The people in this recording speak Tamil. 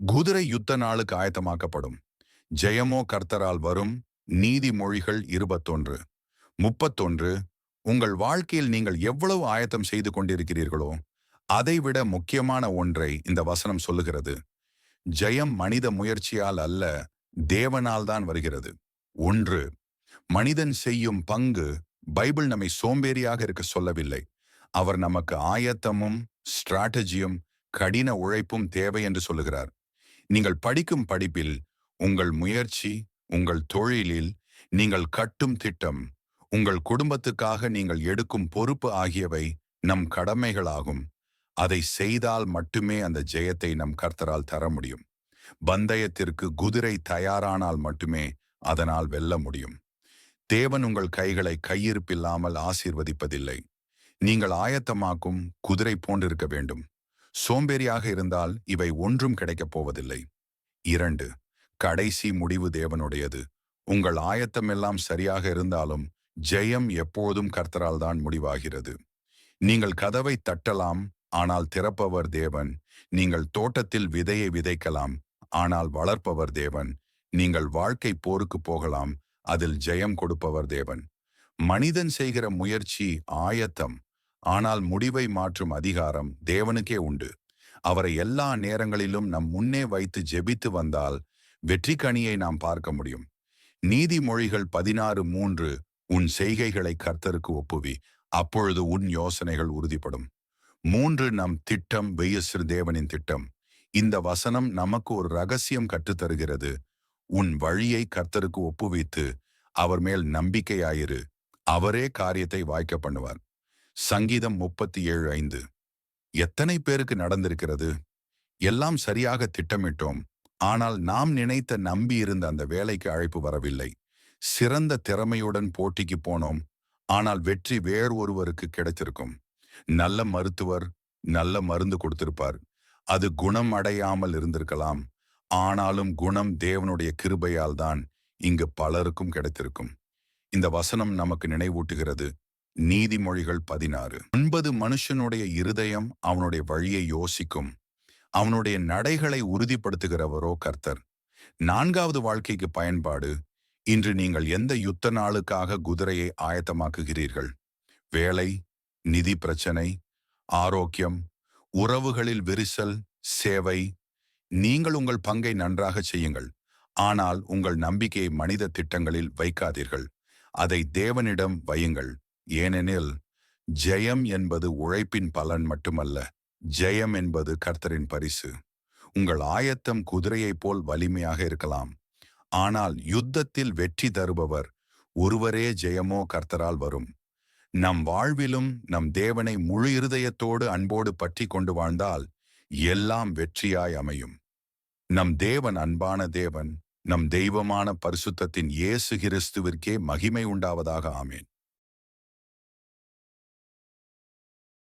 குதிரை யுத்த நாளுக்கு ஆயத்தமாக்கப்படும். ஜெயமோ கர்த்தரால் வரும் நீதிமொழிகள் இருபத்தொன்று. முப்பத்தொன்று உங்கள் வாழ்க்கையில் நீங்கள் எவ்வளவு ஆயத்தம் செய்து கொண்டிருக்கிறீர்களோ அதைவிட முக்கியமான ஒன்றை இந்த வசனம் சொல்லுகிறது. ஜெயம் மனித முயற்சியால் அல்ல தேவனால் தான் வருகிறது. ஒன்று மனிதன் செய்யும் பங்கு பைபிள் நம்மை சோம்பேறியாக இருக்க சொல்லவில்லை. அவர் நமக்கு ஆயத்தமும் ஸ்ட்ராட்டஜியும் கடின உழைப்பும் தேவை என்று சொல்லுகிறார். நீங்கள் படிக்கும் படிப்பில் உங்கள் முயற்சி உங்கள் தொழிலில் நீங்கள் கட்டும் திட்டம் உங்கள் குடும்பத்துக்காக நீங்கள் எடுக்கும் பொறுப்பு ஆகியவை நம் கடமைகளாகும். அதை செய்தால் மட்டுமே அந்த ஜெயத்தை நம் கர்த்தரால் தர முடியும். பந்தயத்திற்கு குதிரை தயாரானால் மட்டுமே அதனால் வெல்ல முடியும். தேவன் உங்கள் கைகளை கையிருப்பில்லாமல் ஆசீர்வதிப்பதில்லை. நீங்கள் ஆயத்தமாக்கும் குதிரை போன்றிருக்க வேண்டும். சோம்பேறியாக இருந்தால் இவை ஒன்றும் கிடைக்கப் போவதில்லை. இரண்டு கடைசி முடிவு தேவனுடையது. உங்கள் ஆயத்தமெல்லாம் சரியாக இருந்தாலும் ஜெயம் எப்போதும் கர்த்தரால் தான் முடிவாகிறது. நீங்கள் கதவை தட்டலாம் ஆனால் திறப்பவர் தேவன். நீங்கள் தோட்டத்தில் விதையை விதைக்கலாம் ஆனால் வளர்ப்பவர் தேவன். நீங்கள் வாழ்க்கை போருக்கு போகலாம் அதில் ஜெயம் கொடுப்பவர் தேவன். மனிதன் செய்கிற முயற்சி ஆயத்தம். ஆனால் முடிவை மாற்றும் அதிகாரம் தேவனுக்கே உண்டு. அவரை எல்லா நேரங்களிலும் நம் முன்னே வைத்து ஜெபித்து வந்தால் வெற்றி கனியை நாம் பார்க்க முடியும். நீதிமொழிகள் பதினாறு மூன்று உன் செய்கைகளை கர்த்தருக்கு ஒப்புவி அப்பொழுது உன் யோசனைகள் உறுதிப்படும். மூன்று நம் திட்டம் வெய்யசிறு தேவனின் திட்டம். இந்த வசனம் நமக்கு ஒரு ரகசியம் கற்றுத்தருகிறது. உன் வழியை கர்த்தருக்கு ஒப்புவித்து அவர் மேல் நம்பிக்கையாயிரு. அவரே காரியத்தை வாய்க்க பண்ணுவார். சங்கீதம் முப்பத்தி ஏழு ஐந்து. எத்தனை பேருக்கு நடந்திருக்கிறது? எல்லாம் சரியாக திட்டமிட்டோம். ஆனால் நாம் நினைத்த நம்பி இருந்த அந்த வேலைக்கு அழைப்பு வரவில்லை. சிறந்த திறமையுடன் போட்டிக்கு போனோம். ஆனால் வெற்றி வேறு ஒருவருக்கு கிடைத்திருக்கும். நல்ல மருத்துவர் நல்ல மருந்து கொடுத்திருப்பார். அது குணம் அடையாமல் இருந்திருக்கலாம். ஆனாலும் குணம் தேவனுடைய கிருபையால் தான் இங்கு பலருக்கும் கிடைத்திருக்கும். இந்த வசனம் நமக்கு நினைவூட்டுகிறது. நீதிமொழிகள் பதினாறு. ஒன்பது மனுஷனுடைய இருதயம் அவனுடைய வழியை யோசிக்கும். அவனுடைய நடைகளை உறுதிப்படுத்துகிறவரோ கர்த்தர். நான்காவது வாழ்க்கைக்கு பயன்பாடு. இன்று நீங்கள் எந்த யுத்த நாளுக்காக குதிரையை ஆயத்தமாக்குகிறீர்கள்? வேலை நிதி பிரச்சனை ஆரோக்கியம் உறவுகளில் விரிசல் சேவை. நீங்கள் உங்கள் பங்கை நன்றாக செய்யுங்கள். ஆனால் உங்கள் நம்பிக்கையை மனித திட்டங்களில் வைக்காதீர்கள். அதை தேவனிடம் வையுங்கள். ஏனெனில் ஜெயம் என்பது உழைப்பின் பலன் மட்டுமல்ல ஜெயம் என்பது கர்த்தரின் பரிசு. உங்கள் ஆயத்தம் குதிரையைப் போல் வலிமையாக இருக்கலாம். ஆனால் யுத்தத்தில் வெற்றி தருபவர் ஒருவரே ஜெயமோ கர்த்தரால் வரும். நம் வாழ்விலும் நம் தேவனை முழு இருதயத்தோடு அன்போடு பற்றி கொண்டு வாழ்ந்தால் எல்லாம் வெற்றியாய் அமையும். நம் தேவன் அன்பான தேவன் நம் தெய்வமான பரிசுத்தத்தின் இயேசு கிறிஸ்துவிற்கே மகிமை உண்டாவதாக. ஆமேன்.